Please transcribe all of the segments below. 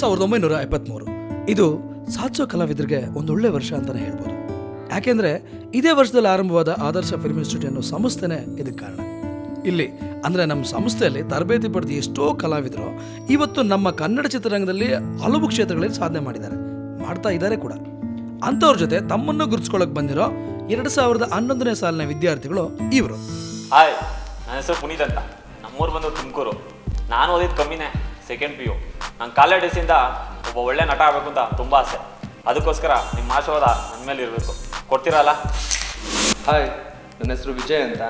ಸಾವಿರದ ಒಂಬೈನೂರ ಎಪ್ಪತ್ತ್ಮೂರು ಇದು ಸಾಧಿಸೋ ಕಲಾವಿದರಿಗೆ ಒಂದೊಳ್ಳೆ ವರ್ಷ ಅಂತಲೇ ಹೇಳ್ಬೋದು. ಯಾಕೆಂದರೆ ಇದೇ ವರ್ಷದಲ್ಲಿ ಆರಂಭವಾದ ಆದರ್ಶ ಫಿಲ್ಮ್ ಇನ್ಸ್ಟಿಟ್ಯೂಟ್ ಅನ್ನೋ ಸಂಸ್ಥೆನೇ ಇದಕ್ಕೆ ಕಾರಣ. ಇಲ್ಲಿ ಅಂದರೆ ನಮ್ಮ ಸಂಸ್ಥೆಯಲ್ಲಿ ತರಬೇತಿ ಪಡೆದ ಎಷ್ಟೋ ಕಲಾವಿದರು ಇವತ್ತು ನಮ್ಮ ಕನ್ನಡ ಚಿತ್ರರಂಗದಲ್ಲಿ ಹಲವು ಕ್ಷೇತ್ರಗಳಲ್ಲಿ ಸಾಧನೆ ಮಾಡಿದ್ದಾರೆ. ಮಾಡ್ತಾ ಇದ್ದಾರೆ ಕೂಡ. ಅಂಥವ್ರ ಜೊತೆ ತಮ್ಮನ್ನು ಗುರುತಿಸ್ಕೊಳ್ಳೋಕೆ ಬಂದಿರೋ ಎರಡು ಸಾವಿರದ ಹನ್ನೊಂದನೇ ಸಾಲಿನ ವಿದ್ಯಾರ್ಥಿಗಳು ಇವರು. ಹಾಯ್ ನನ್ನ ಹೆಸರು ಪುನೀತ್ ಅಂತ. ನಮ್ಮೂರು ಬಂದು ತುಮಕೂರು. ನಾನು ಓದಿದ್ದು ಕಮ್ಮಿನೇ ಸೆಕೆಂಡ್ ಪಿ ಯು ನಾನು ಕಾಲೇಜ್ ಡೇಸಿಂದ ಒಬ್ಬ ಒಳ್ಳೆ ನಟ ಆಗಬೇಕು ಅಂತ ತುಂಬ ಆಸೆ. ಅದಕ್ಕೋಸ್ಕರ ನಿಮ್ಮ ಆಶೀರ್ವಾದ ನನ್ನ ಮೇಲೆ ಇರಬೇಕು. ಕೊಡ್ತೀರಲ್ಲ ಹಾಯ್ ನನ್ನ ಹೆಸರು ವಿಜಯ್ ಅಂತ.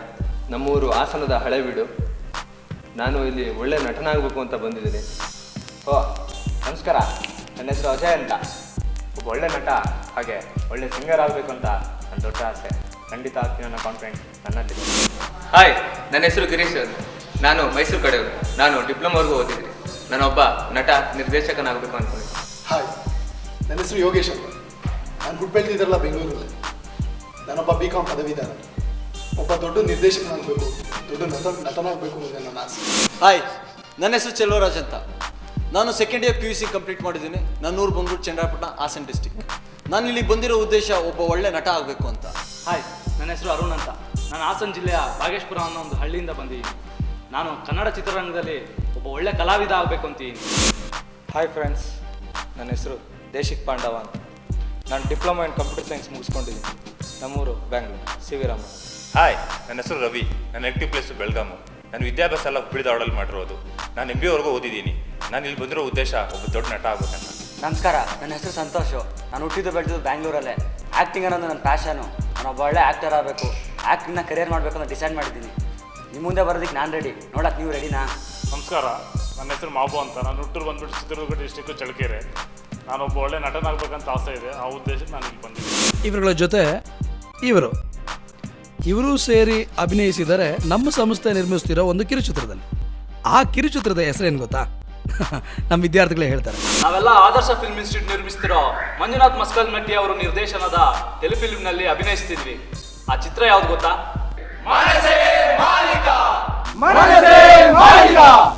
ನಮ್ಮೂರು ಹಾಸನದ ಹಳೆಬೀಡು ನಾನು ಇಲ್ಲಿ ಒಳ್ಳೆ ನಟನಾಗಬೇಕು ಅಂತ ಬಂದಿದ್ದೀನಿ. ಓ ನಮಸ್ಕಾರ. ನನ್ನ ಹೆಸರು ಅಜಯ್ ಅಂತ. ಒಬ್ಬ ಒಳ್ಳೆ ನಟ ಹಾಗೆ ಒಳ್ಳೆ ಸಿಂಗರ್ ಆಗಬೇಕು ಅಂತ ನನ್ನ ದೊಡ್ಡ ಆಸೆ. ಖಂಡಿತ ಆಗ್ತೀನಿ ಅನ್ನೋ ಕಾನ್ಫಿಡೆಂಟ್ ನನ್ನಲ್ಲಿ ಹಾಯ್ ನನ್ನ ಹೆಸರು ಗಿರೀಶ್ ನಾನು ಮೈಸೂರು ಕಡೆಯವರು. ನಾನು ಡಿಪ್ಲೊಮಾವರೆಗೂ ಓದಿದ್ದೀನಿ. ನಾನೊಬ್ಬ ನಟ ನಿರ್ದೇಶಕನಾಗಬೇಕು ಹೇಳಿ ಹಾಯ್ ನನ್ನ ಹೆಸರು ಯೋಗೇಶ್ ಅಂತ. ನಾನು ಹುಟ್ಟು ಬೆಳೆದಿದ್ದರಲ್ಲ ಬೆಂಗಳೂರಲ್ಲಿ. ನಾನೊಬ್ಬ ಬಿ ಕಾಮ್ ಪದವೀಧರ. ಒಬ್ಬ ದೊಡ್ಡ ನಿರ್ದೇಶಕನಾಗಬೇಕು ದೊಡ್ಡ ನಟ ನಟನಾಗಬೇಕು ಅನ್ನೋದೇ ನನ್ನ ಆಸೆ. ಹಾಯ್ ನನ್ನ ಹೆಸರು ಚೆಲುವರಾಜ್ ಅಂತ. ನಾನು second year P U C complete ಮಾಡಿದ್ದೀನಿ. ನನ್ನೂರು ಬಂಗೂರು ಚಂದ್ರಾಪಟ್ಟಣ ಹಾಸನ್ ಡಿಸ್ಟಿಕ್ ನಾನು ಇಲ್ಲಿ ಬಂದಿರೋ ಉದ್ದೇಶ ಒಬ್ಬ ಒಳ್ಳೆ ನಟ ಆಗಬೇಕು ಅಂತ. ಹಾಯ್ ನನ್ನ ಹೆಸರು ಅರುಣ್ ಅಂತ. ನಾನು ಹಾಸನ ಜಿಲ್ಲೆಯ ಬಾಗೇಶ್ಪುರ ಅನ್ನೋ ಒಂದು ಹಳ್ಳಿಯಿಂದ ಬಂದಿದ್ದೀನಿ. ನಾನು ಕನ್ನಡ ಚಿತ್ರರಂಗದಲ್ಲಿ ಒಳ್ಳೆ ಕಲಾವಿದ ಆಗಬೇಕು ಅಂತೀನಿ ಹಾಯ್ ಫ್ರೆಂಡ್ಸ್ ನನ್ನ ಹೆಸರು ದೇಶಿಕ್ ಪಾಂಡವ ಅಂತ. ನಾನು ಡಿಪ್ಲೊಮಾ ಇನ್ ಕಂಪ್ಯೂಟರ್ ಸೈನ್ಸ್ ಮುಗಿಸ್ಕೊಂಡಿದ್ದೀನಿ. ನಮ್ಮೂರು Bangalore C V Rama hi ನನ್ನ ಹೆಸರು ರವಿ. ನನ್ನ ಎಕ್ಟಿವ್ ಪ್ಲೇಸು ಬೆಳಗಾಮು. ನಾನು ವಿದ್ಯಾಭ್ಯಾಸ ಎಲ್ಲ ಹುಬ್ಳಿ ಧಾರವಾಡಲ್ಲಿ ಮಾಡಿರೋದು. ನಾನು ಎಂ ಬಿ ವರೆಗೂ ಓದಿದ್ದೀನಿ. ನಾನು ಇಲ್ಲಿ ಬಂದಿರೋ ಉದ್ದೇಶ ಒಬ್ಬ ದೊಡ್ಡ ನಟ ಆಗ್ಬೇಕಂತ. ನಮಸ್ಕಾರ ನನ್ನ ಹೆಸರು ಸಂತೋಷು. ನಾನು ಹುಟ್ಟಿದ್ದು ಬೆಳೆದಿದ್ದು ಬ್ಯಾಂಗ್ಳೂರಲ್ಲೇ. ಆ್ಯಕ್ಟಿಂಗ್ ಅನ್ನೋದು ನನ್ನ ಪ್ಯಾಷನು ನಾನು ಒಬ್ಬ ಒಳ್ಳೆ ಆ್ಯಕ್ಟರ್ ಆಗಬೇಕು. ಆ್ಯಕ್ಟಿಂಗ್ನ ಕರಿಯರ್ ಮಾಡಬೇಕು ಅಂತ ಡಿಸೈಡ್ ಮಾಡಿದ್ದೀನಿ. ನಿಮ್ಮ ಮುಂದೆ ಬರೋದಕ್ಕೆ ನಾನು ರೆಡಿ ನೋಡಕ್ಕೆ ನೀವು ರೆಡಿನಾ ನಮಸ್ಕಾರ. ನನ್ನ ಹೆಸರು ಮಾಬು ಅಂತ. ನಾನು ಹುಟ್ಟೂರು ಬಂದ್ಬಿಟ್ಟು ಚಿತ್ರದುರ್ಗ ಡಿಸ್ಟಿಕ್ಕು ಚಳ್ಳಕೆರೆ. ಒಬ್ಬ ಒಳ್ಳೆ ನಟನಾಗಬೇಕಂತ ಆಸೆ ಇದೆ. ಆ ಉದ್ದೇಶಕ್ಕೆ ನಾನು ಇಲ್ಲಿ ಬಂದಿದ್ದೀನಿ. ಇವರುಗಳ ಜೊತೆ ಇವರು. ಇವರು ಸೇರಿ ಅಭಿನಯಿಸಿದರೆ ನಮ್ಮ ಸಂಸ್ಥೆ ನಿರ್ಮಿಸ್ತಿರೋ ಒಂದು ಕಿರುಚಿತ್ರದಲ್ಲಿ. ಆ ಕಿರುಚಿತ್ರದ ಹೆಸರೇನು ಗೊತ್ತಾ? ನಮ್ಮ ವಿದ್ಯಾರ್ಥಿಗಳೇ ಹೇಳ್ತಾರೆ. ನಾವೆಲ್ಲ ಆದರ್ಶ ಫಿಲ್ಮ್ ಇನ್ಸ್ಟಿಟ್ಯೂಟ್ ನಿರ್ಮಿಸ್ತಿರೋ ಮಂಜುನಾಥ್ ಮಸ್ಕಲ್ಮಟ್ಟಿ ಅವರು ನಿರ್ದೇಶನದ ಟೆಲಿಫಿಲ್ಮ್ನಲ್ಲಿ ಅಭಿನಯಿಸ್ತಿದ್ವಿ. ಆ ಚಿತ್ರ ಯಾವ್ದು ಗೊತ್ತಾ? マネせマイラ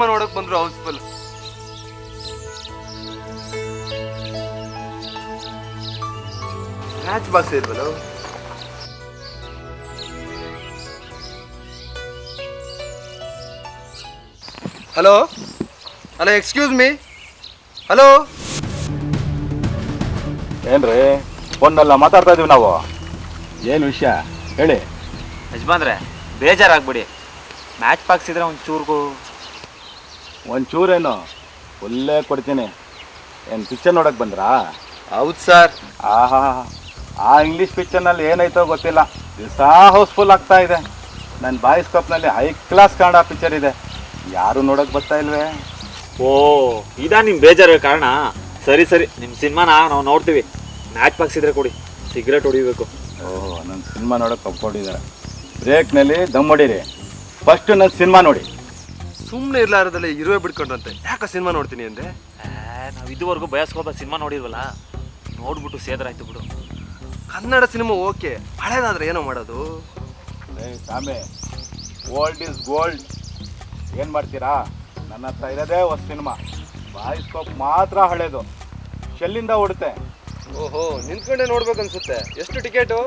ಸಿನಿಮಾ ನೋಡಕ್ ಬಂದ್ರು ಹೌಸ್ಫುಲ್ ಮ್ಯಾಚ್ ಬಾಕ್ಸ್ ಇಲ್ವಲ್ಲ? Hello hello excuse me hello ಏನ್ರಿ ಫೋನ್ನೆಲ್ಲ ಮಾತಾಡ್ತಾ ಇದೀವಿ ನಾವು. ಏನು ವಿಷಯ? ಹೇಳಿ. ಯಜಮಾನ್ರೆ ಬೇಜಾರಾಗ್ಬಿಡಿ. ಮ್ಯಾಚ್ ಪಾಕ್ಸ್ ಇದ್ರೆ ಒಂದು ಚೂರ್ಗೂ ಒಂಚೂರೇನು ಒಳ್ಳೇ ಕೊಡ್ತೀನಿ. ಏನು ಪಿಕ್ಚರ್ ನೋಡಕ್ ಬಂದ್ರಾ? ಹೌದು ಸರ್. ಆಹಾ ಆ ಇಂಗ್ಲೀಷ್ ಪಿಕ್ಚರ್ನಲ್ಲಿ ಏನಾಯ್ತೋ ಗೊತ್ತಿಲ್ಲ. ದಿವಸ ಹೌಸ್ಫುಲ್ ಆಗ್ತಾ ಇದೆ. ನನ್ನ ಬಾಯ್ಸ್ ಕಪ್ನಲ್ಲಿ ಹೈ ಕ್ಲಾಸ್ ಕನ್ನಡ ಪಿಕ್ಚರ್ ಇದೆ. ಯಾರು ನೋಡಕ್ ಬರ್ತಾ ಇಲ್ವೇ? ಓ ಇದಾ ನಿಮ್ಮ ಬೇಜಾರ ಕಾರಣ? ಸರಿ ಸರಿ ನಿಮ್ಮ ಸಿನಿಮಾನ ನಾವು ನೋಡ್ತೀವಿ. ಮ್ಯಾಚ್ ಬಾಕ್ಸ್ ಇದ್ರೆ ಕೊಡಿ. ಸಿಗರೇಟ್ ಹೊಡಿಬೇಕು. ಓ ನನ್ನ ಸಿನಿಮಾ ನೋಡಕ್ ಒಪ್ಕೊಂಡಿದ್ದಾರೆ ಬ್ರೇಕ್ನಲ್ಲಿ ದಮ್ ಹೊಡೀರಿ. ಫಸ್ಟ್ ನನ್ನ ಸಿನಿಮಾ ನೋಡಿ. ಸುಮ್ಮನೆ ಇರ್ಲಾರದಲ್ಲೇ ಇರುವೆ ಬಿಡ್ಕೊಂಡ್ರಂತೆ. ಯಾಕೆ ಸಿನಿಮಾ ನೋಡ್ತೀನಿ ಅಂದೆ? ನಾವು ಇದುವರೆಗೂ ಬಯಸ್ಕೋಬ ಸಿನಿಮಾ ನೋಡಿದ್ವಲ್ಲ? ನೋಡ್ಬಿಟ್ಟು ಸೇದ್ರಾಯ್ತು ಬಿಡು. Kannada cinema okay. ಹಳೇದಾದ್ರೆ ಏನೋ ಮಾಡೋದು? ಸಾಮೆ ಓಲ್ಡ್ ಇಸ್ ಗೋಲ್ಡ್ ಏನು ಮಾಡ್ತೀರಾ? ನನ್ನ ಹತ್ರ ಇರೋದೇ ಒಂದು ಸಿನಿಮಾ. ಬಾಯ್ಸ್ಕೋಪ್ ಮಾತ್ರ ಹಳೇದು. ಶೆಲ್ಲಿಂದ ಓಡುತ್ತೆ. ಓಹೋ ನಿಂತ್ಕೊಂಡೆ ನೋಡ್ಬೇಕು ಅನ್ಸುತ್ತೆ ಎಷ್ಟು ಟಿಕೆಟು?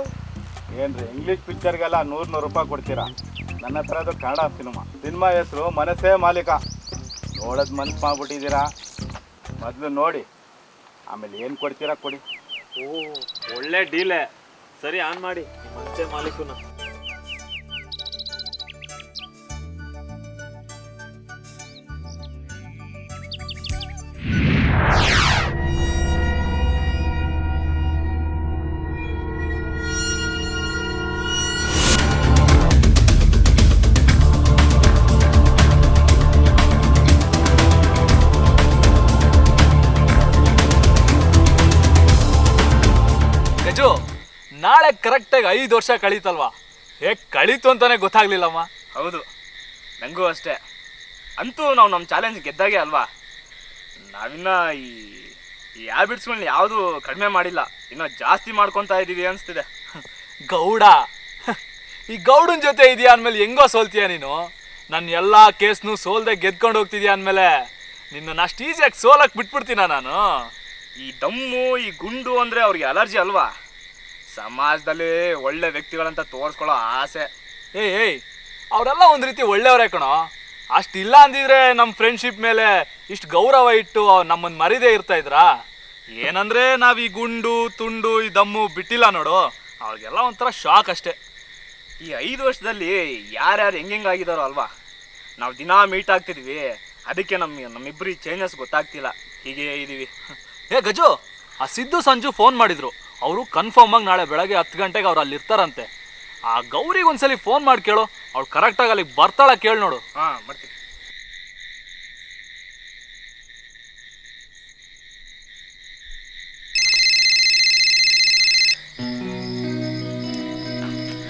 ಏನ್ರಿ ಇಂಗ್ಲೀಷ್ ಪಿಕ್ಚರ್ಗೆಲ್ಲ ನೂರು ನೂರು ರೂಪಾಯಿ ಕೊಡ್ತೀರಾ? ನನ್ನ ಹತ್ರ ಅದು ಕನ್ನಡ ಸಿನಿಮಾ. ಸಿನಿಮಾ ಹೆಸರು ಮನಸ್ಸೇ ಮಾಲೀಕ. ನೋಡೋದು ಮನ್ಸು ಮಾಡ್ಬಿಟ್ಟಿದ್ದೀರಾ? ಮೊದಲು ನೋಡಿ. ಆಮೇಲೆ ಏನು ಕೊಡ್ತೀರಾ ಕೊಡಿ. ಓ, ಒಳ್ಳೆ ಡೀಲೆ. ಸರಿ, ಆನ್ ಮಾಡಿ. ಮನಸ್ಸೇ ಮಾಲೀಕನ. ನಾಳೆ ಕರೆಕ್ಟಾಗಿ ಐದು ವರ್ಷ ಕಳೀತಲ್ವಾ? ಹೇಗೆ ಕಳೀತು ಅಂತಾನೆ ಗೊತ್ತಾಗ್ಲಿಲ್ಲಮ್ಮ. ಹೌದು ನನಗೂ ಅಷ್ಟೇ. ಅಂತೂ ನಾವು ನಮ್ಮ ಚಾಲೆಂಜ್ ಗೆದ್ದಾಗೆ ಅಲ್ವಾ? ನಾವಿನ್ನ ಈ ಈ ಹ್ಯಾಬಿಟ್ಸ್ಗಳನ್ನ ಯಾವುದು ಕಡಿಮೆ ಮಾಡಿಲ್ಲ. ಇನ್ನೂ ಜಾಸ್ತಿ ಮಾಡ್ಕೊತಾ ಇದ್ದೀವಿ ಅನಿಸ್ತಿದೆ. ಗೌಡ ಈ ಗೌಡನ ಜೊತೆ ಇದೆಯಾ ಅಂದಮೇಲೆ ಹೆಂಗೋ ಸೋಲ್ತೀಯ ನೀನು? ನನ್ನ ಎಲ್ಲ ಕೇಸ್ನು ಸೋಲ್ದೆ ಗೆದ್ಕೊಂಡು ಹೋಗ್ತಿದ್ಯಾ ಅಂದಮೇಲೆ ನಿನ್ನನ್ನು ಅಷ್ಟು ಈಸಿಯಾಗಿ ಸೋಲಕ್ಕೆ ಬಿಟ್ಬಿಡ್ತೀನ ನಾನು? ಈ ದಮ್ಮು ಈ ಗುಂಡು ಅಂದರೆ ಅವ್ರಿಗೆ ಅಲರ್ಜಿ ಅಲ್ವಾ? ಸಮಾಜದಲ್ಲಿ ಒಳ್ಳೆ ವ್ಯಕ್ತಿಗಳಂತ ತೋರಿಸ್ಕೊಳ್ಳೋ ಆಸೆ. ಏಯ್ ಏಯ್ ಅವರೆಲ್ಲ ಒಂದು ರೀತಿ ಒಳ್ಳೆಯವರೇ ಕಣೋ. ಅಷ್ಟಿಲ್ಲ ಅಂದಿದ್ರೆ ನಮ್ಮ ಫ್ರೆಂಡ್ಶಿಪ್ ಮೇಲೆ ಇಷ್ಟು ಗೌರವ ಇಟ್ಟು ನಮ್ಮನ್ನು ಮರಿದೇ ಇರ್ತಾ ಇದ್ರಾ? ಏನಂದ್ರೆ ನಾವು ಈ ಗುಂಡು ತುಂಡು ಈ ದಮ್ಮು ಬಿಟ್ಟಿಲ್ಲ ನೋಡು. ಅವ್ರಿಗೆಲ್ಲ ಒಂಥರ ಶಾಕ್ ಅಷ್ಟೇ. ಈ ಐದು ವರ್ಷದಲ್ಲಿ ಯಾರ್ಯಾರು ಹೆಂಗೆಂಗೆ ಆಗಿದಾರೋ ಅಲ್ವಾ? ನಾವು ದಿನಾ ಮೀಟ್ ಆಗ್ತಿದ್ವಿ. ಅದಕ್ಕೆ ನಮ್ಮ ನಮ್ಮಿಬ್ಬರಿಗೆ ಚೇಂಜಸ್ ಗೊತ್ತಾಗ್ತಿಲ್ಲ. ಹೀಗೆ ಇದೀವಿ. ಏ ಗಜು ಆ ಸಿದ್ದು ಸಂಜು ಫೋನ್ ಮಾಡಿದ್ರು. ಅವರು ಕನ್ಫರ್ಮ್ ಆಗಿ ನಾಳೆ ಬೆಳಗ್ಗೆ ಹತ್ತು ಗಂಟೆಗೆ ಅವ್ರು ಅಲ್ಲಿ ಇರ್ತಾರಂತೆ ಆ ಗೌರಿಗೆ ಒಂದ್ಸಲಿ ಫೋನ್ ಮಾಡಿ ಕೇಳು. ಅವ್ಳು ಕರೆಕ್ಟಾಗಿ ಅಲ್ಲಿಗೆ ಬರ್ತಾಳ ಕೇಳಿ ನೋಡು. ಹಾಂ ಮಾಡ್ತೀನಿ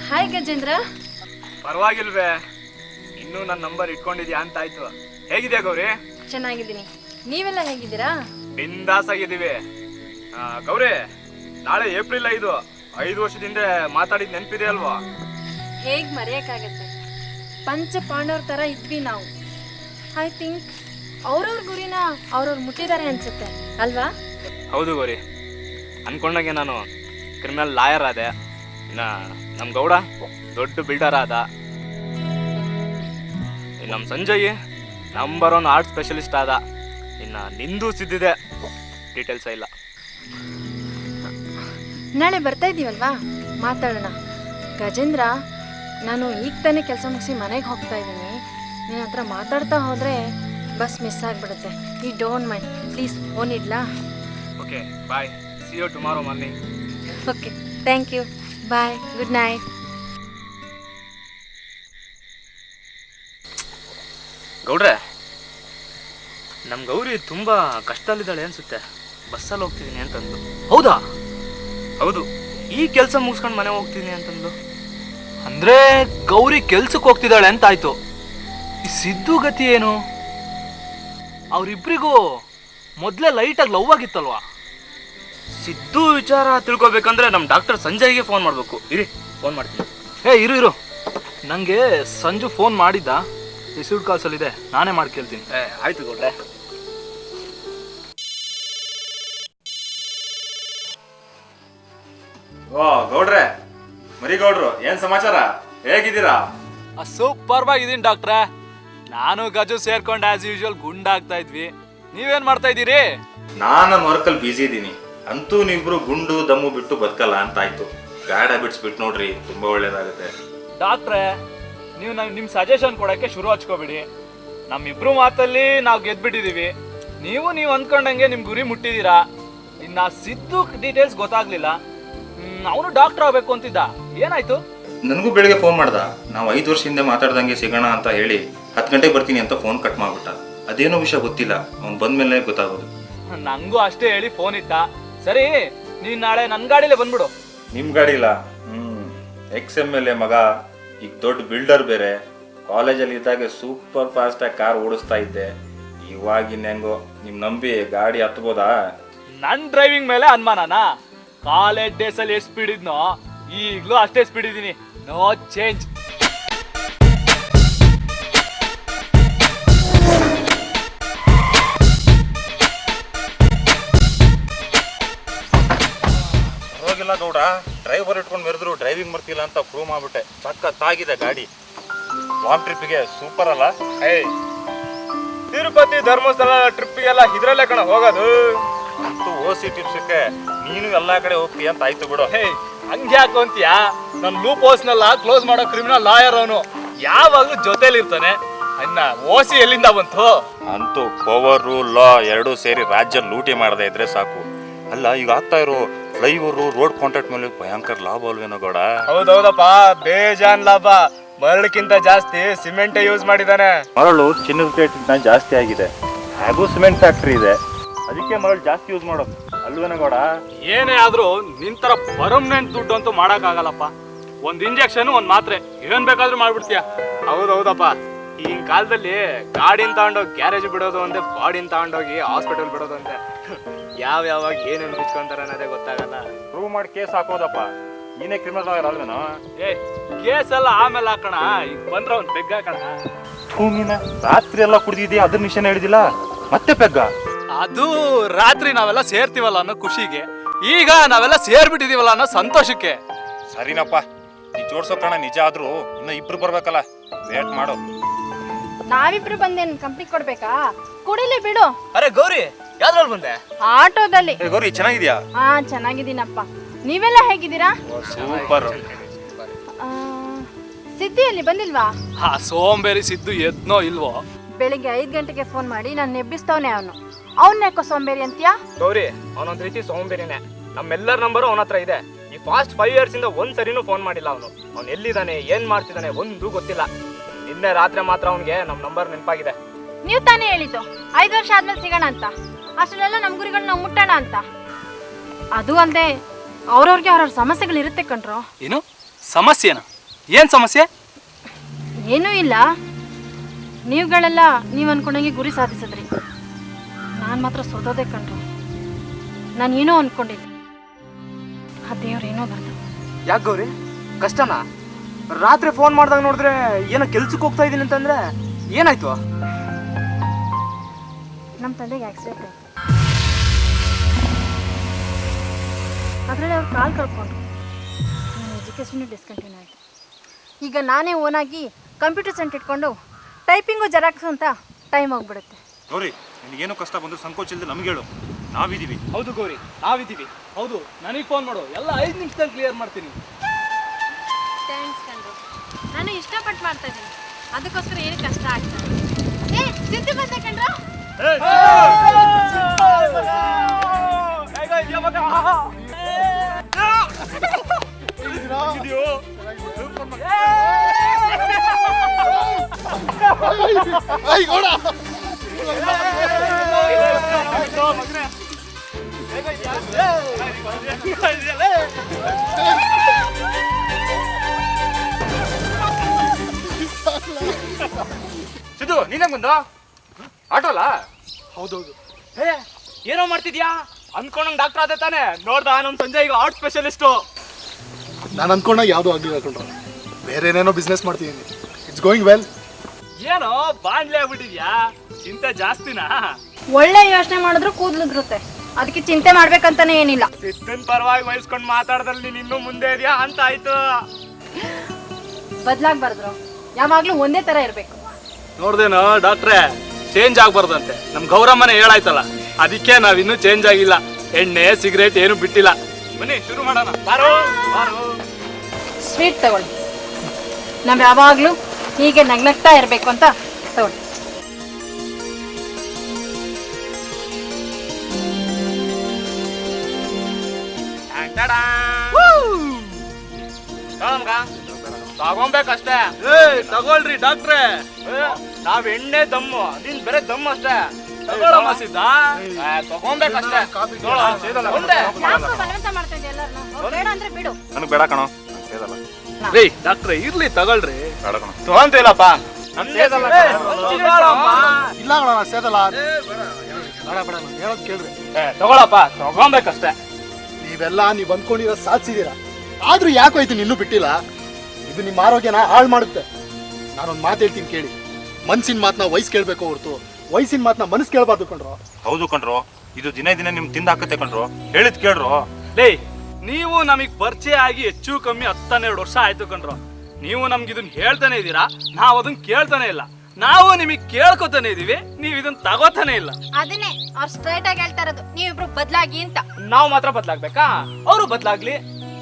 ಹಾಯ್ ಗಜೇಂದ್ರ ಪರವಾಗಿಲ್ವೇ ಇನ್ನೂ ನನ್ನ ನಂಬರ್ ಇಟ್ಕೊಂಡಿದ್ಯಾ ಅಂತ ಆಯ್ತು. ಹೇಗಿದೆ ಗೌರಿ? ಚೆನ್ನಾಗಿದ್ದೀನಿ. ನೀವೆಲ್ಲ ಹೇಗಿದ್ದೀರಾ? ಬಿಂದಾಸ್ ಆಗಿದ್ದೀವಿ ಆ, ಗೌರಿ ನಾಳೆ ಏಪ್ರಿಲ್ ಐದು. ಐದು ವರ್ಷದಿಂದ ಮಾತಾಡಿದ ನೆನಪಿದೆ ಅಲ್ವಾ? ಹೇಗ್ ಮರೆಯಕ್ಕಾಗತ್ತೆ? ಪಂಚ ಪಾಂಡವ್ರ ತರ ಇದ್ವಿ ನಾವು. ಐ ಥಿಂಕ್ ಅವ್ರವ್ರ ಗುರಿನ ಅವ್ರವ್ರು ಮುಟ್ಟಿದ್ದಾರೆ ಅನ್ಸುತ್ತೆ. ಅಲ್ವಾ? ಹೌದು ಗೌರಿ. ಅನ್ಕೊಂಡಂಗೆ ನಾನು ಕ್ರಿಮಿನಲ್ ಲಾಯರ್ ಆದೆ. ಇನ್ನ ನಮ್ಮ ಗೌಡ ದೊಡ್ಡ ಬಿಲ್ಡರ್ ಆದ. ನಮ್ಮ Sanjay number one art specialist ಆದ. ಇನ್ನು ನಿಂದು ಸಿದ್ದಿದೆ. ಡೀಟೇಲ್ಸ್ ಇಲ್ಲ ನಾಳೆ ಬರ್ತಾ ಇದ್ದೀವಲ್ವಾ ಮಾತಾಡೋಣ. ಗಜೇಂದ್ರ ನಾನು ಈಗ ತಾನೇ ಕೆಲಸ ಮುಗಿಸಿ ಮನೆಗೆ ಹೋಗ್ತಾ ಇದ್ದೀನಿ. ನಿನ್ನ ಹತ್ರ ಮಾತಾಡ್ತಾ ಹೋದರೆ ಬಸ್ ಮಿಸ್ ಆಗಿಬಿಡುತ್ತೆ. ಈ ಡೋಂಟ್ ಮೈಂಡ್. ಪ್ಲೀಸ್ ಫೋನ್ ಇಡ್ಲಾ? Okay bye. See you tomorrow morning okay thank you. Bye good night. ಗೌಡ್ರೆ ನಮ್ಮ ಗೌರಿ ತುಂಬಾ ಕಷ್ಟದಲ್ಲಿದ್ದಾಳೆ ಅನ್ಸುತ್ತೆ. ಬಸ್ಸಲ್ಲಿ ಹೋಗ್ತಿದ್ದೀನಿ ಅಂತಂದು. ಹೌದಾ? ಹೌದು ಈ ಕೆಲಸ ಮುಗಿಸ್ಕೊಂಡು ಮನೆ ಹೋಗ್ತೀನಿ ಅಂತಂದು ಅಂದ್ರೆ ಗೌರಿ ಕೆಲ್ಸಕ್ಕೆ ಹೋಗ್ತಿದ್ದಾಳೆ ಅಂತ ಆಯ್ತು ಈ ಸಿದ್ದು ಗತಿ ಏನು? ಅವ್ರಿಬ್ರಿಗೂ ಮೊದಲೇ ಲೈಟಾಗಿ ಲವ್ ಆಗಿತ್ತಲ್ವಾ? ಸಿದ್ದು ವಿಚಾರ ತಿಳ್ಕೊಬೇಕಂದ್ರೆ ನಮ್ಮ ಡಾಕ್ಟರ್ ಸಂಜಯ್ಗೆ ಫೋನ್ ಮಾಡಬೇಕು. ಇರಿ ಫೋನ್ ಮಾಡ್ತೀನಿ. ಏ ಇರು ಇರು. ನನಗೆ ಸಂಜು ಫೋನ್ ಮಾಡಿದ್ದ. ರಿಸೀವ್ಡ್ ಕಾಲ್ಸಲ್ಲಿದೆ. ನಾನೇ ಮಾಡ್ಕೇಳ್ತೀನಿ. ಏ ಆಯ್ತು ಗೌಡ್ರೆ. ಓ ಗೌಡ್ರೆ ಮರಿ ಗೌಡ್ರು ಏನ್ ಸಮಾಚಾರ? ಹೇಗಿದ್ದೀರಾ? ಸೂಪರ್ ಆಗಿದ್ದೀನಿ ಡಾಕ್ಟ್ರೆ. ನಾನು ಗಜು ಸೇರ್ಕೊಂಡು ಆಸ್ ಯೂಶುವಲ್ ಗುಂಡಾಗ್ತಾ ಇದ್ವಿ. ನೀವೇನ್ ಮಾಡ್ತಾ ಇದ್ದೀರಿ? ನಾನು ನನ್ನ ವರ್ಕಲ್ಲಿ ಬ್ಯುಸಿ ಇದ್ದೀನಿ. ಅಂತೂ ನೀವಿಬ್ರು ಗುಂಡು ದಮ್ಮು ಬಿಟ್ಟು ಬದುಕಲ್ಲ ಅಂತ ಆಯ್ತು. ಬ್ಯಾಡ್ ಹ್ಯಾಬಿಟ್ಸ್ ಬಿಟ್ಟು ನೋಡ್ರಿ ತುಂಬಾ ಒಳ್ಳೇದಾಗುತ್ತೆ. ಡಾಕ್ಟ್ರೆ ನೀವು ನಮ್ ನಿಮ್ಮ ಸಜೆಷನ್ ಕೊಡಕ್ಕೆ ಶುರು ಹಚ್ಕೋಬೇಡಿ. ನಮ್ಮಿಬ್ರು ಮಾತಲ್ಲಿ ನಾವು ಗೆದ್ಬಿಟ್ಟಿದೀವಿ. ನೀವು ನೀವು ಅಂದ್ಕೊಂಡಂಗೆ ನಿಮ್ ಗುರಿ ಮುಟ್ಟಿದೀರಾ. ಇನ್ನ ಸಿದ್ದು ಡೀಟೇಲ್ಸ್ ಗೊತ್ತಾಗ್ಲಿಲ್ಲ. ಅವನು ಡಾಕ್ಟರ್ ಆಗ್ಬೇಕು ಅಂತಿದ್ದ. ಏನಾಯ್ತು? ನನಗೂ ಬೆಳಿಗ್ಗೆ ಫೋನ್ ಮಾಡ್ದ. ನಾವು ಐದು ವರ್ಷ ಹಿಂದೆ ಮಾತಾಡ್ದಂಗೆ ಸಿಗೋಣ ಅಂತ ಹೇಳಿ ಹತ್ತು ಗಂಟೆಗೆ ಬರ್ತೀನಿ ಅಂತ ಫೋನ್ ಕಟ್ ಮಾಡ್ಬಿಟ್ಟ. ಅದೇನೋ ವಿಷಯ ಗೊತ್ತಿಲ್ಲ. ಅವ್ನು ಬಂದ್ಮೇಲೆ ಗೊತ್ತಾಗೋದು. ನಂಗೂ ಅಷ್ಟೇ ಹೇಳಿ ಫೋನ್ ಇಟ್ಟ ಸರಿ ನೀನ್ ನಾಳೆ ನನ್ನ ಗಾಡಿಲೇ ಬಂದ್ಬಿಡು. ನಿಮ್ಮ ಗಾಡಿ ಇಲ್ಲ? ಹ್ಮ್. ಎಕ್ಸ್ ಎಂ ಎಲ್ ಎ ಮಗ ಈಗ ದೊಡ್ಡ ಬಿಲ್ಡರ್ ಬೇರೆ. ಕಾಲೇಜಲ್ಲಿ ಇದ್ದಾಗ ಸೂಪರ್ ಫಾಸ್ಟಾಗಿ ಆಗಿ ಕಾರ್ ಓಡಿಸ್ತಾ ಇದ್ದೆ. ಇವಾಗಿನ ಹೆಂಗೋ ನಿಮ್ ನಂಬಿ ಗಾಡಿ ಹತ್ಬೋದಾ? ನನ್ನ ಡ್ರೈವಿಂಗ್ ಮೇಲೆ ಅನುಮಾನನಾ? ಕಾಲೇಜ್ ಡೇಸ್ ಅಲ್ಲಿ ಎಷ್ಟು ಸ್ಪೀಡ್ ಇದ್ನೋ ಈಗಲೂ ಅಷ್ಟೇ ಸ್ಪೀಡ್ ಇದ್ದೀನಿ. ನೋ ಚೇಂಜ್ ಹೋಗಿಲ್ಲ ಗೌಡ. ಡ್ರೈವರ್ ಇಟ್ಕೊಂಡು ಮೆರೆದ್ರು ಡ್ರೈವಿಂಗ್ ಮಾಡ್ತಿಲ್ಲ ಅಂತ ಪ್ರೂವ್ ಮಾಡ್ಬಿಟ್ಟೆ. ಸಖತ್ತಾಗಿದೆ ಗಾಡಿ. ಲಾಂಗ್ ಟ್ರಿಪ್ಪಿಗೆ ಸೂಪರ್ ಅಲ್ಲ? ಏಯ್ ತಿರುಪತಿ ಧರ್ಮಸ್ಥಳ ಟ್ರಿಪ್ಪಿಗೆಲ್ಲ ಇದ್ರಲ್ಲೇ ಕಣ ಹೋಗೋದು. ಅಂತೂ ಓ ಸಿ ಟಿಪ್ಸಕ್ಕೆ ನೀನು ಎಲ್ಲ ಕಡೆ ಹೋಗ್ತೀಯ ಅಂತ ಆಯ್ತು ಬಿಡು. ಹೇ ಹಂಗೆ ಯಾಕೆ ಅಂತೀಯ ನನ್ನ ಲೂಪ್ ಹೌಸ್ನೆಲ್ಲ ಕ್ಲೋಸ್ ಮಾಡೋ ಕ್ರಿಮಿನಲ್ ಲಾಯರ್ ಅವನು ಯಾವಾಗಲೂ ಜೊತೆಲಿ ಇರ್ತಾನೆ. ಅನ್ನ ಓಸಿ ಎಲ್ಲಿಂದ ಬಂತು? ಅಂತೂ ಪವರು ಲಾ ಎರಡೂ ಸೇರಿ ರಾಜ್ಯ ಲೂಟಿ ಮಾಡದೇ ಇದ್ರೆ ಸಾಕು. ಅಲ್ಲ ಈಗ ಆಗ್ತಾ ಇರೋ ಫ್ಲೈಓವರು ರೋಡ್ ಕಾಂಟ್ರಾಕ್ಟ್ ಮೇಲೆ ಭಯಂಕರ ಲಾಭ ಅಲ್ವೇನೋ ಗೌಡ? ಹೌದೌದಪ್ಪ ಬೇಜಾನ್ ಲಾಭ. ಮರಳಕ್ಕಿಂತ ಜಾಸ್ತಿ ಸಿಮೆಂಟೇ ಯೂಸ್ ಮಾಡಿದಾನೆ. ಮರಳು ಚಿನ್ನದ ರೇಟ್ ಜಾಸ್ತಿ ಆಗಿದೆ. ಹಾಗೂ ಸಿಮೆಂಟ್ ಫ್ಯಾಕ್ಟ್ರಿ ಇದೆ. ಅದಕ್ಕೆ ಮರಳು ಜಾಸ್ತಿ ಯೂಸ್ ಮಾಡೋದು ಅಲ್ವೇನ ಗೌಡ? ಏನೇ ಆದ್ರೂ ನಿಂತರ ಪರ್ಮನೆಂಟ್ ದುಡ್ಡು ಅಂತೂ ಮಾಡೋಕ್ಕಾಗಲ್ಲಪ್ಪ ಒಂದ್ ಇಂಜೆಕ್ಷನ್ ಒಂದ್ ಮಾತ್ರೆ. ಏನ್ ಬೇಕಾದ್ರೂ ಮಾಡ್ಬಿಡ್ತೀಯ. ಹೌದೌದಪ್ಪ ಈಗಿನ ಕಾಲದಲ್ಲಿ ಗಾಡಿನ ತಗೊಂಡೋಗಿ ಗ್ಯಾರೇಜ್ ಬಿಡೋದು ಅಂತೆ ಬಾಡಿನ ತಗೊಂಡೋಗಿ ಹಾಸ್ಪಿಟಲ್ ಬಿಡೋದು ಅಂತೆ ಯಾವ ಯಾವಾಗ ಏನೇನು ಬಿಚ್ಕೊಂತಾರ ಅನ್ನೋದೇ ಗೊತ್ತಾಗಲ್ಲ. ಪ್ರೂವ್ ಮಾಡಿ ಕೇಸ್ ಹಾಕೋದಪ್ಪ. ನೀನೇ ಕ್ರಿಮಿನಲ್ ಆಗಲ್ಲ ಅಲ್ವೇನೋ? ಏ ಕೇಸ್ ಎಲ್ಲ ಆಮೇಲೆ ಹಾಕೋಣ. ಈಗ ಬಂದ್ರ ಒಂದ್ ಬೆಗ್ ಹಾಕೋಣ. ಭೂಮಿನ ರಾತ್ರಿ ಎಲ್ಲ ಕುಡಿದಿದ್ಯಾ? ಅದ್ರ ಮಿಷನ್ ಹಿಡಿದಿಲ್ಲ ಮತ್ತೆ ಪೆಗ್ಗ ಅದು ರಾತ್ರಿ ನಾವೆಲ್ಲ ಸೇರ್ತೀವಲ್ಲ ಅನ್ನೋ ಖುಷಿಗೆ ಈಗ ನಾವೆಲ್ಲ ಸೇರ್ಬಿಟ್ಟಿದೀವಲ್ಲ ಅನ್ನೋ ಸಂತೋಷಕ್ಕೆ. ಸರಿನಪ್ಪ ನೀ ಜೋಡ್ಸೋ ಕಣ ನಿಜ ಆದ್ರೂ ಇನ್ನ ಇಬ್ರು ಬರ್ಬೇಕಲ್ಲ ವೇಟ್ ಮಾಡು. ನಾವಿಬ್ರು ಬಂದೇನು ಕಂಪ್ನಿ ಕೊಡ್ಬೇಕಾ? ಕುಡಿಲಿ ಬಿಡು. ಅರೆ ಗೌರಿ ಯಾವ್ದ್ರಲ್ಲಿ ಬಂದೆ? ಆಟೋದಲ್ಲಿ. ಏ ಗೌರಿ ಚೆನ್ನಾಗಿದ್ಯಾ? ಹಾ ಚೆನ್ನಾಗಿದ್ದೀನಪ್ಪ. ನೀವೆಲ್ಲ ಹೇಗಿದ್ದೀರಾ? ಸೂಪರ್. ಆ, ಸಿದ್ಧಿಯಲ್ಲಿ ಬಂದಿಲ್ವಾ? ಹಾ ಸೋಂಬೇರಿ ಸಿದ್ದು ಎದ್ನೋ ಇಲ್ವೋ? ಬೆಳಿಗ್ಗೆ ಐದು ಗಂಟೆಗೆ ಫೋನ್ ಮಾಡಿ ನಾನು ನೆಬ್ಬಿಸ್ತವನೆ ಅವನು. ಅವನ್ನ ಯಾಕೋ ಸೋಂಬೇರಿ ಅಂತೀಯಾ? ಗೌರಿ ಅವನೊಂದ್ ರೀತಿ ಸೋಂಬೇರಿನೇ. ನಮ್ಮೆಲ್ಲರ ನಂಬರು ಅವನ ಹತ್ರ ಇದೆ. ಈ ಫಾಸ್ಟ್ ಫೈವ್ ಇಯರ್ಸ್ ಇಂದ ಒಂದ್ ಸರಿನೂ ಫೋನ್ ಮಾಡಿಲ್ಲ ಅವನು. ಅವ್ನು ಎಲ್ಲಿದ್ದಾನೆ ಏನ್ ಮಾಡ್ತಿದ್ದಾನೆ ಒಂದು ಗೊತ್ತಿಲ್ಲ. ನಿನ್ನೆ ರಾತ್ರಿ ಮಾತ್ರ ಅವನಿಗೆ ನಮ್ ನಂಬರ್ ನೆನಪಾಗಿದೆ. ನೀವು ತಾನೇ ಹೇಳಿದ್ದು. ಐದು ವರ್ಷ ಆದ್ಮೇಲೆ ಸಿಗೋಣ ಅಂತ. ಅಷ್ಟರಲ್ಲೆಲ್ಲ ನಮ್ಮ ಗುರಿಗಳನ್ನ ನಾವು ಮುಟ್ಟೋಣ ಅಂತ. ಅದು ಅಲ್ಲದೆ ಅವ್ರವ್ರಿಗೆ ಅವ್ರವ್ರ ಸಮಸ್ಯೆಗಳು ಇರುತ್ತೆ ಕಣ್ರೋ. ಏನು? ಸಮಸ್ಯೆನ? ಏನ್ ಸಮಸ್ಯೆ? ಏನೂ ಇಲ್ಲ. ನೀವುಗಳೆಲ್ಲ ನೀವು ಅನ್ಕೊಂಡಂಗೆ ಗುರಿ ಸಾಧಿಸಿದ್ರಿ. ನಾನು ಮಾತ್ರ ಸೋದೋದೇ ಕಣ್ರು. ನಾನು ಏನೋ ಅನ್ಕೊಂಡಿದ್ದೆ. ಆ ದೇವ್ರು ಏನೋ ಬರ್ದ. ಯಾಕೆ ಗೌರಿ? ಕಷ್ಟನಾ? ರಾತ್ರಿ ಫೋನ್ ಮಾಡಿದಾಗ ನೋಡಿದ್ರೆ ಏನೋ ಕೆಲ್ಸಕ್ಕೆ ಹೋಗ್ತಾ ಇದ್ದೀನಿ ಅಂತಂದ್ರೆ ಏನಾಯ್ತು? ನಮ್ಮ ತಂದೆಗೆ ಆಕ್ಸಿಡೆಂಟ್ ಆಯ್ತು. ಅದರಲ್ಲಿ ಅವ್ರು ಕಾಲು ಕಳ್ಕೊಂಡ್ರು. ನನ್ನ ಎಜುಕೇಷನು ಡಿಸ್ಕಂಟಿನ್ಯೂ ಆಯಿತು. ಈಗ ನಾನೇ ಓನಾಗಿ ಕಂಪ್ಯೂಟರ್ ಸೆಂಟ್ ಇಟ್ಕೊಂಡು ಟೈಪಿಂಗು ಜೆರಾಕ್ಸು ಅಂತ ಟೈಮ್ ಹೋಗ್ಬಿಡುತ್ತೆ. ನಿನಗೇನು ಕಷ್ಟ ಬಂದು ಸಂಕೋಚ ಇಲ್ಲದೆ ನಮ್ಗೆ ಹೇಳು ನಾವಿದೀವಿ ಹೌದು ಗೌರಿ ನಾವಿದ್ದೀವಿ ಹೌದು ನನಗೆ ಫೋನ್ ಮಾಡು ಎಲ್ಲ ಐದು ನಿಮಿಷದಲ್ಲಿ ಕ್ಲಿಯರ್ ಮಾಡ್ತೀನಿ ಥ್ಯಾಂಕ್ಸ್ ಕಣ್ರು ನಾನು ಇಷ್ಟಪಟ್ಟು ಮಾಡ್ತಾ ಇದ್ದೀನಿ ಅದಕ್ಕೋಸ್ಕರ ಏನು ಕಷ್ಟ ಆಗ್ತದೆ ಏ ಸಿದ್ದು ಬಂದೆ ಕಣ್ರು ಐ ಗೌಡ ಸಿದ್ದು ನೀನ್ ಬಂದ? ಆಟೋಲ? ಹೌದೌದು. ಹೇ ಏನೋ ಮಾಡ್ತಿದ್ಯಾ? ಅನ್ಕೊಂಡಂಗ್ ಡಾಕ್ಟರ್ ಆದ ತಾನೆ. ನೋಡ್ದ ನಮ್ ಸಂಜೆ ಈಗ ಆರ್ಟ್ ಸ್ಪೆಷಲಿಸ್ಟು ನಾನು ಅನ್ಕೊಂಡಾಗ ಯಾವುದೂ ಆಗಲಿಲ್ಲ ಕಣ್ರು. ಬೇರೆ ಏನೇನೋ ಬಿಸ್ನೆಸ್ ಮಾಡ್ತಿದ್ದೀನಿ. ಇಟ್ಸ್ ಗೋಯಿಂಗ್ ವೆಲ್ ಏನೋ ಬಾಣ್ಲೆ ಆಗ್ಬಿಟ್ಟಿದ್ಯಾ? ಚಿಂತೆ ಜಾಸ್ತಿನಾ? ಒಳ್ಳೆ ಯೋಚನೆ ಮಾಡಿದ್ರು ಇರುತ್ತೆ. ಅದಕ್ಕೆ ಚಿಂತೆ ಮಾಡ್ಬೇಕಂತಾನೆ ಏನಿಲ್ಲ. ಸಿಟ್ಟನ್ ಪರವಾಗಿ ವಹಿಸ್ಕೊಂಡು ಮಾತಾಡ್ದಲ್ಲಿ ನೀನ್ ಇನ್ನೂ ಮುಂದೆ ಇದೆಯಾ? ಅಂತ ಆಯ್ತು ಬದ್ಲಾಗ್ಬಾರ್ದ್ರು? ಯಾವಾಗ್ಲೂ ಒಂದೇ ತರ ಇರ್ಬೇಕು. ನೋಡ್ದೇನೋ ಡಾಕ್ಟ್ರೆ ಚೇಂಜ್ ಆಗ್ಬಾರ್ದಂತೆ. ನಮ್ ಗೌರಮ್ಮನೆ ಹೇಳಾಯ್ತಲ್ಲ ಅದಕ್ಕೆ ನಾವಿನ್ನೂ ಚೇಂಜ್ ಆಗಿಲ್ಲ. ಎಣ್ಣೆ ಸಿಗರೇಟ್ ಏನು ಬಿಟ್ಟಿಲ್ಲ. ಬನ್ನಿ ಶುರು ಮಾಡೋಣ. ಬಾರೋ ಬಾರೋ. ಸ್ವೀಟ್ ತಗೊಳ್ಳಿ. ನಾವ್ ಯಾವಾಗಲೂ ಹೀಗೆ ನಗ್ನಗ್ತಾ ಇರಬೇಕು ಅಂತ ತಗೊಳ್ಳಿ ತಗೊಂಬೇಕಷ್ಟೇ. ಏ ತಗೊಳ್ರಿ ಡಾಕ್ಟ್ರೆ. ನಾವ್ ಎಣ್ಣೆ ದಮ್ಮು ನಿನ್ ಬೇರೆ ದಮ್ಮು ಅಷ್ಟೇ. ತಗೊಂಬೇಕಷ್ಟೇ. ಬೇಡ. ನನಗೆ ಬೇಡ ಕಣೋ. ರೀ ಡಾಕ್ಟ್ರೆ ಇರ್ಲಿ ತಗೊಳ್ರಿ. ತಗೊಂತಿಲ್ಲಪ್ಪ. ಇಲ್ಲ ಅಣ್ಣ ಸೇದಲ್ಲ. ಬೇಡ ಬೇಡ ನಾನು ಹೇಳೋದು ಕೇಳ್ರಿ. ತಗೊಳಪ್ಪ ತಗೊಂಬೇಕಷ್ಟೇ. ನೀವೆಲ್ಲ ನೀವು ಅಂದ್ಕೊಂಡಿರೋ ಸಾಧಿಸಿದ್ದೀರಾ ಆದ್ರೂ ಯಾಕೋ ಇದನ್ನ ಇನ್ನೂ ಬಿಟ್ಟಿಲ್ಲ? ಇದು ನಿಮ್ಮ ಆರೋಗ್ಯನ ಹಾಳು ಮಾಡುತ್ತೆ. ನಾನೊಂದು ಮಾತು ಹೇಳ್ತೀನಿ ಕೇಳಿ. ಮನ್ಸಿನ ಮಾತನ್ನ ವಯಸ್ಸು ಕೇಳಬೇಕು ಹೊರತು. ವಯಸ್ಸಿನ ಮಾತನ್ನ ಮನಸ್ಸು ಕೇಳಬಾರ್ದು ಕಣ್ರು. ಹೌದು ಕಣ್ರು. ಇದು ದಿನೇ ದಿನೇ ನಿಮ್ ತಿಂದಾಕತ್ತೆ ಕಣ್ರು. ಹೇಳಿದ್ ಕೇಳ್ರು. ಲೇ ನೀವು ನಮಗ್ ಪರಿಚಯ ಆಗಿ ಹೆಚ್ಚು ಕಮ್ಮಿ ಹತ್ತನ್ನೆರಡು ವರ್ಷ ಆಯ್ತು ಕಣ್ರು. ನೀವು ನಮ್ಗೆ ಇದನ್ನ ಹೇಳ್ತಾನೆ ಇದ್ದೀರಾ? ನಾವು ಅದನ್ನ ಕೇಳ್ತಾನೆ ಇಲ್ಲ. ನಾವು ನಿಮಗೆ ಕೇಳ್ಕೊತಾನೆ ಇದೀವಿ ನೀವು ಇದನ್ನ ತಗೋತಾನೆ ಇಲ್ಲ. ಅದನ್ನೇ ಅವ್ರು ಸ್ಟ್ರೈಟ್ ಆಗಿ ಹೇಳ್ತಾ ಇರೋದು. ನೀವಿಬ್ರು ಬದಲಾಗಿ ಅಂತ. ನಾವು ಮಾತ್ರ ಬದ್ಲಾಗ್ಬೇಕಾ? ಅವರು ಬದ್ಲಾಗ್ಲಿ.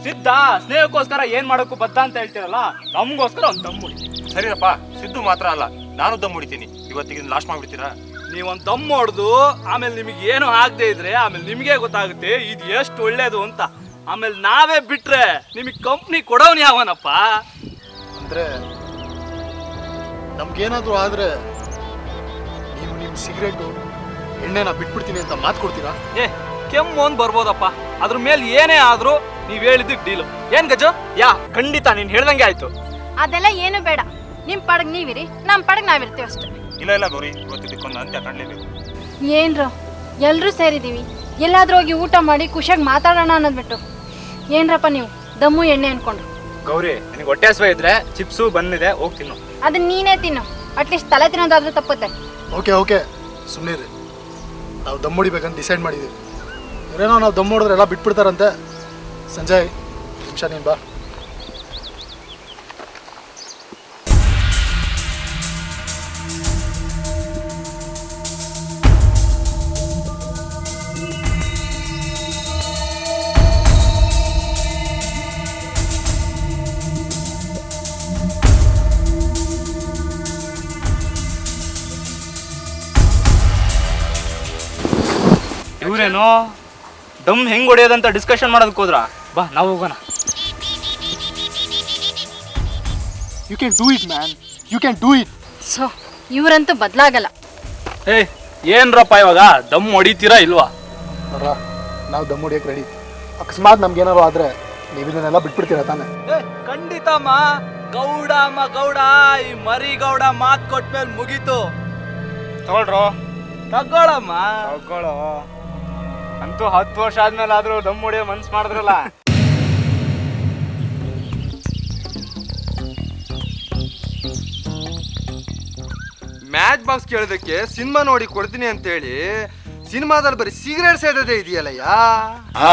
ಸಿದ್ಧ ಸ್ನೇಹಕ್ಕೋಸ್ಕರ ಏನ್ ಮಾಡಕ್ಕೂ ಬದ್ಧ ಅಂತ ಹೇಳ್ತೀರಲ್ಲ ನಮಗೋಸ್ಕರ ಒಂದು ಹೊಡಿ. ಸರಿಯಪ್ಪ ಸಿದ್ದು ಮಾತ್ರ ಅಲ್ಲ ನಾನು ದಮ್ ಹೊಡಿತೀನಿ. ಇವತ್ತಿಗೆ ಲಾಸ್ಟ್ ಮಾಡ್ಬಿಡ್ತೀರಾ? ನೀವೊಂದು ದಮ್ ಹೊಡೆದು ಆಮೇಲೆ ನಿಮಗೆ ಏನು ಆಗದೆ ಇದ್ರೆ ಆಮೇಲೆ ನಿಮಗೆ ಗೊತ್ತಾಗುತ್ತೆ ಇದು ಎಷ್ಟು ಒಳ್ಳೇದು ಅಂತ. ಆಮೇಲೆ ನಾವೇ ಬಿಟ್ರೆ ನಿಮಗೆ ಕಂಪ್ನಿ ಕೊಡೋನ್ ಯಾವನಪ್ಪ? ಅಂದ್ರೆ ನಮ್ಗೇನಾದ್ರೂ ಆದ್ರೆ ನೀವು ನಿಮ್ಮ ಸಿಗರೇಟು ಎಣ್ಣೆನ ಬಿಟ್ಬಿಡ್ತೀನಿ ಅಂತ ಮಾತು ಕೊಡ್ತೀರಾ? ಏ ಕೆಮ್ಮು ಒಂದ್ ಬರ್ಬೋದಪ್ಪ. ಅದ್ರ ಮೇಲೆ ಏನೇ ಆದ್ರೂ ನೀವ್ ಹೇಳಿದ್ದಕ್ಕೆ ಡೀಲು. ಏನ್ ಗಜ? ಯಾ ಖಂಡಿತ ನೀನ್ ಹೇಳ್ದಂಗೆ ಆಯ್ತು. ಅದೆಲ್ಲ ಏನು ಬೇಡ. ನಿಮ್ ಪಡಗ್ ನೀವಿರಿ ನಮ್ ಪಡಗ್ ನಾವಿರ್ತೀವಿ ಅಷ್ಟೇ ಇಲ್ಲ ಇಲ್ಲ ಗೌರಿ ಇವತ್ತು ಇದಕ್ಕೊಂದು ಅಂತ್ಯ ಕಾಣಲೇಬೇಕು. ಏನ್ರು ಎಲ್ರೂ ಸೇರಿದೀವಿ. ಎಲ್ಲಾದ್ರೂ ಹೋಗಿ ಊಟ ಮಾಡಿ ಖುಷಿಯಾಗಿ ಮಾತಾಡೋಣ ಅನ್ನೋದ್ಬಿಟ್ಟು. ಏನ್ರಪ್ಪ ನೀವು? ದಮ್ಮು ಎಣ್ಣೆ ಅನ್ಕೊಂಡು ಗೌರಿ ನಿನಗೆ ಹೊಟ್ಟೆ ಹಸುವ ಇದ್ರೆ ಚಿಪ್ಸು ಬಂದಿದೆ ಹೋಗಿ ತಿನ್ನು. ಅದನ್ನ ನೀನೇ ತಿನ್ನು. ಅಟ್ಲೀಸ್ಟ್ ತಲೆ ತಿನ್ನೋದಾದ್ರೂ ತಪ್ಪುತ್ತೆ. Okay okay. ಸುಮ್ಮನೆ ರೀ ನಾವು ದಮ್ ಹೊಡಿಬೇಕಂತ ಡಿಸೈಡ್ ಮಾಡಿದ್ದೀವಿ ಇವರೇನೋ ನಾವು ದಮ್ ಹೊಡೆದ್ರೆ ಎಲ್ಲ ಬಿಟ್ಬಿಡ್ತಾರಂತೆ. ಸಂಜಯ್ ನಿಮಿಷ ನೀನು ಬಾ. ಇವ್ರೇನು ಡಮ್ ಹೆಂಗ್ ಹೊಡೆಯೋದಂತ ಡಿಸ್ಕಷನ್ ಮಾಡೋದಕ್ಕೆ ಹೋದ್ರ? ಬಾ ನಾವು ಹೋಗೋಣ. You can do it man you can do it so ಇವರಂತೂ ಬದಲಾಗಲ್ಲ. ಏ ಏನ್ರಪ್ಪ ಇವಾಗ? ದಮ್ ಹೊಡಿತೀರಾ ಇಲ್ವಾ? ನೋಡ್ರ ನಾವು ದಮ್ ಹೊಡಿಯಕ್ಕೆ ರೆಡಿ ಅಕಸ್ಮಾತ್ ನಮ್ಗೇನಾರು ಆದ್ರೆ ನೀವು ಇದನ್ನೆಲ್ಲ ಬಿಟ್ಬಿಡ್ತೀರಾ ತಾನೆ? ಏ ಖಂಡಿತಮ್ಮ. ಗೌಡ ಅಮ್ಮ ಗೌಡ ಈ ಮರಿ ಗೌಡ ಮಾತ್ ಕೊಟ್ಮೇಲೆ ಮುಗೀತು. ತಗೊಳ್ರೋ? ತಗೊಳಮ್ಮ. ತಗೊಳ್ಳೋ ಅಂತೂ ಹತ್ತು ವರ್ಷ ಆದ್ಮೇಲೆ ಆದ್ರೂ ದಮ್ ಹೊಡೆಯೋ ಮನ್ಸು ಮಾಡಿದ್ರಲ್ಲ. ಮ್ಯಾಚ್ ಬಾಕ್ಸ್ ಕೇಳೋದಕ್ಕೆ ಸಿನಿಮಾ ನೋಡಿ ಕೊಡ್ತೀನಿ ಅಂತೇಳಿ ಸಿನಿಮಾದಲ್ಲಿ ಬರೀ ಸಿಗರೇಟ್ ಸೇದೋದೇ ಇದೆಯಲ್ಲಯ್ಯ? ಹಾ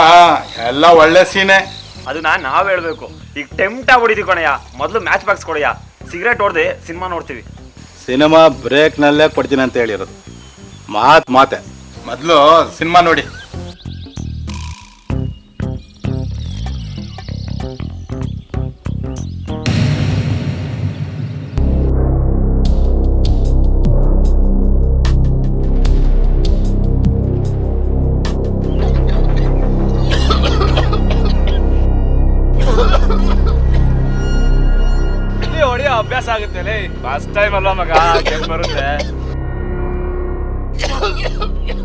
ಎಲ್ಲ ಒಳ್ಳೆ ಸೀನೆ. ಅದು ನಾನು ನಾವ್ ಹೇಳ್ಬೇಕು. ಈಗ ಟೆಂಪ್ಟ್ ಆಗ್ಬಿಟ್ಟಿದ್ವಿ ಕಣಯ್ಯ. ಮೊದಲು ಮ್ಯಾಚ್ ಬಾಕ್ಸ್ ಕೊಡಯ್ಯ. ಸಿಗರೇಟ್ ಹೊಡೆದೆ ಸಿನಿಮಾ ನೋಡ್ತೀವಿ. ಸಿನಿಮಾ ಬ್ರೇಕ್ನಲ್ಲೇ ಕೊಡ್ತೀನಿ ಅಂತ ಹೇಳಿರೋದು. ಮಾತ್ ಮಾತೆ. ಮೊದಲು ಸಿನಿಮಾ ನೋಡಿ. ಫಸ್ಟ್ ಟೈಮ್ ಅಲ್ವಾ ಮಗ ಬರುತ್ತೆ.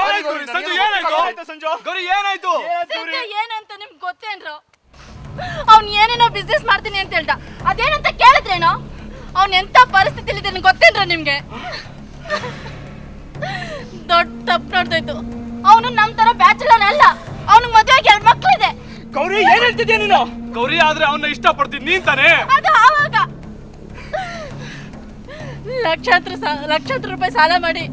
ಏನಾಯ್ತು? ಸಂಜು ಏನಾಯ್ತು? ಸಂಜು ಗೌರಿ ಏನಾಯ್ತು? ಏನಂತ ನಿಮ್ಗೆ ಗೊತ್ತೇನ್ರು? ಅವ್ನ್ ಏನೇನೋ ಬಿಸ್ನೆಸ್ ಮಾಡ್ತೀನಿ ಅಂತ ಹೇಳ್ದ. ಅದೇನಂತ ಕೇಳಿದ್ರೇನೋ? ಅವ್ನ್ ಎಂತ ಪರಿಸ್ಥಿತಿಲಿ ಇದ್ದಾನೆ ಗೊತ್ತೇನ್ರ ನಿಮ್ಗೆ? ದೊಡ್ಡ ತಪ್ಪು ನೋಡ್ದೋಯ್ತು. ಅವನು ನಮ್ ತರ ಬ್ಯಾಚುಲರ್ ಅಲ್ಲ. ಅವನ ಮದುವೆಗೆ ಎರಡು ಮಕ್ಳಿದೆ. ಗೌರಿ ಏನ್ ಹೇಳ್ತಿದ್ಯಾ ನೀನು? ಗೌರಿ ಆದ್ರೆ ಅವನ್ನ ಇಷ್ಟ ಪಡ್ತೀನಿ ನೀನ್ ತಾನೇ? ಅದು ಆವಾಗ. ಲಕ್ಷಾಂತರ ಸಾ- ಲಕ್ಷಾಂತರ ರೂಪಾಯಿ ಸಾಲ ಮಾಡಿ.